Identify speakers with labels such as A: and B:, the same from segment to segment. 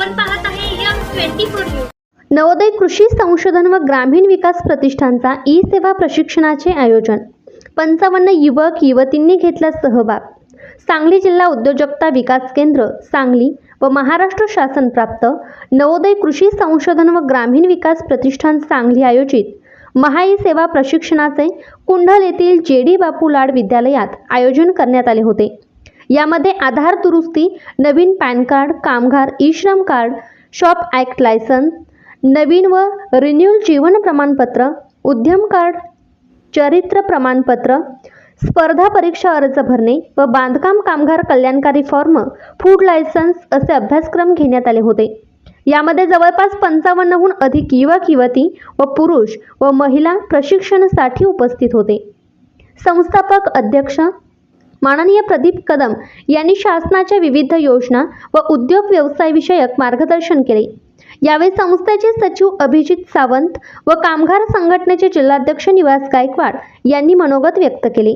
A: आपण पाहत आहे M twenty four news.
B: Navodaya कृषी संशोधन व ग्रामीण विकास प्रतिष्ठानचा ई सेवा प्रशिक्षणाचे आयोजन. पंचावन्न युवक युवतींनी घेतला सहभाग. सांगली जिल्हा उद्योजकता विकास केंद्र सांगली व महाराष्ट्र शासन प्राप्त नवोदय कृषी संशोधन व ग्रामीण विकास प्रतिष्ठान सांगली आयोजित महाई सेवा प्रशिक्षणाचे कुंडल येथील जे डी बापू लाड विद्यालयात आयोजन करण्यात आले होते. यामध्ये आधार दुरुस्ती नवीन पॅन कार्ड कामगार e Shram card shop act licence नवीन व रिन्युअल जीवन प्रमाणपत्र उद्यम कार्ड चरित्र प्रमाणपत्र स्पर्धा परीक्षा अर्ज भरणे व बांधकाम कामगार कल्याणकारी फॉर्म फूड लायसन्स असे अभ्यासक्रम घेण्यात आले होते. यामध्ये जवळपास पंचावन्नहून अधिक युवक युवती व पुरुष व महिला प्रशिक्षणासाठी उपस्थित होते. संस्थापक अध्यक्ष माननीय प्रदीप कदम यांनी शासनाच्या विविध योजना व उद्योग व्यवसायविषयक मार्गदर्शन केले. यावेळी संस्थेचे सचिव अभिजित सावंत व कामगार संघटनेचे जिल्हाध्यक्ष निवास गायकवाड यांनी मनोगत व्यक्त केले.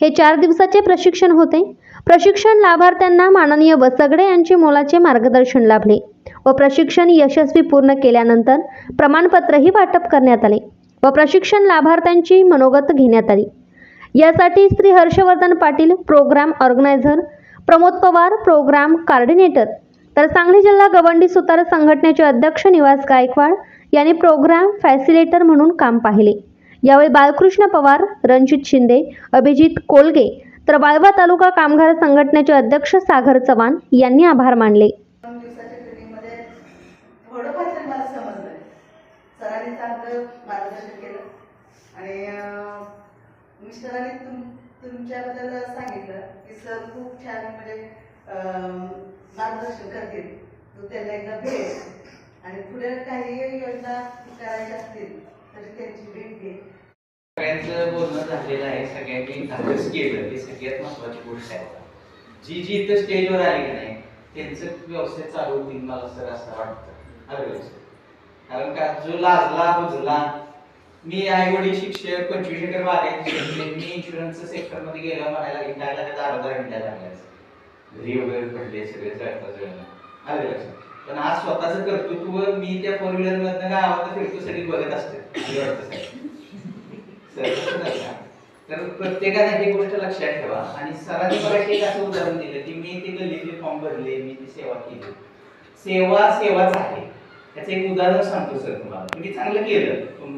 B: हे चार दिवसाचे प्रशिक्षण होते. प्रशिक्षण लाभार्थ्यांना माननीय बसगडे यांचे मोलाचे मार्गदर्शन लाभले व प्रशिक्षण यशस्वी पूर्ण केल्यानंतर प्रमाणपत्रही वाटप करण्यात आले व प्रशिक्षण लाभार्थ्यांची मनोगत घेण्यात आली. यासाठी Shri Harshvardhan Patil programme organiser Pramod Pawar programme coordinator तर सांगली जिल्हा गवंडी सुतार संघटनेचे अध्यक्ष निवास गायकवाड यांनी प्रोग्राम फॅसिलेटर म्हणून काम पाहिले. यावेळी बालकृष्ण पवार रणजित शिंदे अभिजित कोलगे तर वाळवा तालुका कामगार संघटनेचे अध्यक्ष सागर चव्हाण यांनी आभार मानले
C: दोन दिवसाच्या ट्रेनिंगमध्ये थोडंफार तरी मला समजलं सरांनी चांगलं मार्गदर्शन केलं आणि अं, मिस्टरांनी तुम तुमच्याबद्दल सांगितलं की सर खूप छान म्हणजे मार्गदर्शन करतील. तू त्यांना एकदा भेट आणि पुढे काही योजना करायच्या असतील तर त्यांची भेट घे.
D: सगळ्यांचं बोलणं झालेलं आहे सगळ्यांनी धाडस केलं हे सगळ्यात महत्वाची गोष्ट आहे. जी जी इथं स्टेजवर आली की नाही त्यांचं व्यवसाय चालू होतील मला सर असं वाटतं. हा व्यवसाय कारण का जो लाजला बुजला मी आई वडील शिक्षक पंचवीस एकर बागायत मी इन्शुरन्स सेक्टरमध्ये गेल्यावर म्हणायला लागले काय लागत अर्धा घंट्या लागल्यास घरी वगैरे पडले सगळे जळता जळणं आलं लक्षात. पण आज स्वतःच कर्तृत्व मी त्या फोर व्हीलर मधनं गावात फिरतो सगळी बघत असते. मला वाटतं साहेब. सर, तसं नाही का? तर प्रत्येकाने ही गोष्ट लक्षात ठेवा. आणि सरांनी मला एक असं उदाहरण दिलं की मी ते गल्लीतले फॉर्म भरले मी ती सेवा केली. सेवा सेवाच आहे. त्याचं एक उदाहरण सांगतो सर तुम्हाला. तुम्ही चांगलं केलं.